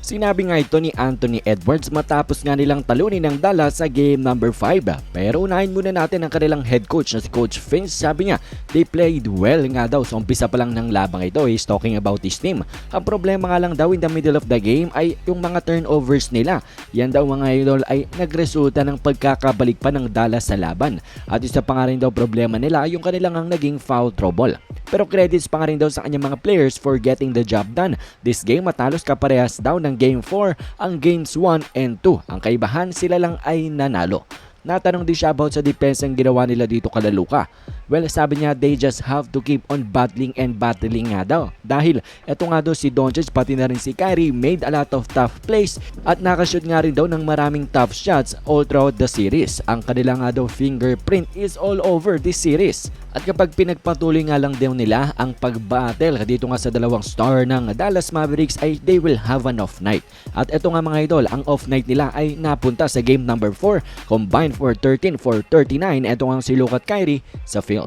Sinabi nga ito ni Anthony Edwards matapos nga nilang talunin ng Dallas sa game number 5. Pero unahin muna natin ang kanilang head coach na si Coach Finch. Sabi niya, they played well nga daw sa umpisa pa lang ng labang ito. He's talking about his team. Ang problema nga lang daw in the middle of the game ay yung mga turnovers nila. Yan daw mga idol ay nagresulta ng pagkakabalik pa ng Dallas sa laban. At isa pa nga rin daw problema nila yung kanilang ang naging foul trouble. Pero credits pa nga rin daw sa kanyang mga players for getting the job done. This game matalos kaparehas daw ng Game 4 ang Games 1 and 2. Ang kaibahan sila lang ay nanalo. Natanong din siya about sa depensang ginawa nila dito kada Luka. Well, sabi niya they just have to keep on battling and battling nga daw. Dahil eto nga daw si Doncic pati na rin si Kyrie made a lot of tough plays at nakashoot nga rin daw ng maraming tough shots all throughout the series. Ang kanila nga daw fingerprint is all over this series. At kapag pinagpatuloy nga lang daw nila ang pag-battle dito nga sa dalawang star ng Dallas Mavericks ay they will have an off night. At eto nga mga idol, ang off night nila ay napunta sa game number 4 combined for 13 for 39. Eto nga si Luka at Kyrie sa field.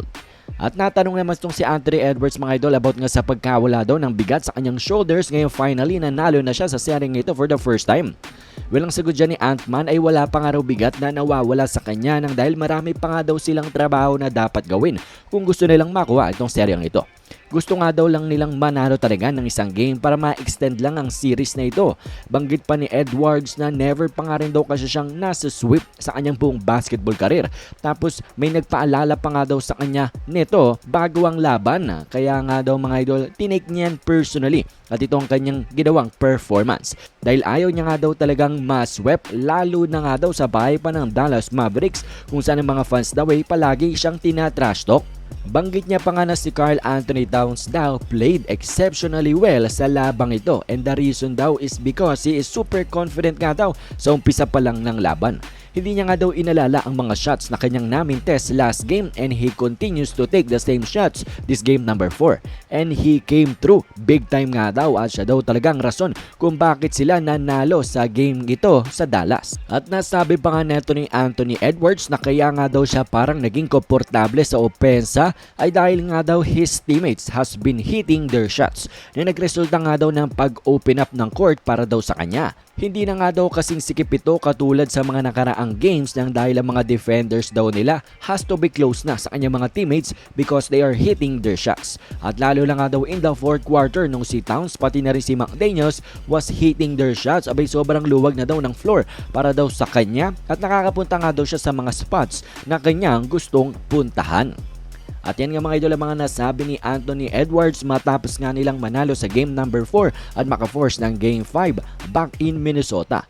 At natanong naman itong si Anthony Edwards mga idol about nga sa pagkawala daw ng bigat sa kanyang shoulders ngayon finally nanalo na siya sa series ito for the first time. Well, ang sagot dyan ni Ant-Man ay wala pa nga raw bigat na nawawala sa kanya nang dahil marami pa nga daw silang trabaho na dapat gawin kung gusto nilang makuha itong seryeng ito. Gusto nga daw lang nilang manalo talaga ng isang game para ma-extend lang ang series na ito. Banggit pa ni Edwards na never pa nga rin daw kasi siyang nasa sweep sa kanyang buong basketball career. Tapos may nagpaalala pa nga daw sa kanya nito bago ang laban. Kaya nga daw mga idol, tinake niyan personally at ito ang kanyang ginawang performance. Dahil ayaw niya nga daw talagang ma-sweep lalo na nga daw sa bahay pa ng Dallas Mavericks kung saan ang mga fans daw ay palagi siyang tinatrash talk Banggit niya pa nga na si Carl Anthony Towns daw played exceptionally well sa labang ito and the reason daw is because he is super confident nga daw sa umpisa pa lang ng laban. Hindi niya nga daw inalala ang mga shots na kanyang namin test last game and he continues to take the same shots this game number 4. And he came through big time nga daw at siya daw talagang rason kung bakit sila nanalo sa game ito sa Dallas. At nasabi pa nga neto ni Anthony Edwards na kaya nga daw siya parang naging komportable sa opensa ay dahil nga daw his teammates has been hitting their shots na nagresulta nga daw ng pag-open up ng court para daw sa kanya. Hindi na nga daw kasing sikip ito katulad sa mga nakaraang games nang dahil ang mga defenders daw nila has to be close na sa kanyang mga teammates because they are hitting their shots. At lalo lang nga daw in the fourth quarter nung si Towns pati na rin si McDaniels was hitting their shots abay sobrang luwag na daw ng floor para daw sa kanya at nakakapunta nga daw siya sa mga spots na kanyang gustong puntahan. At yan nga mga idol ang mga nasabi ni Anthony Edwards matapos nga nilang manalo sa game number 4 at makaforce ng game 5 back in Minnesota.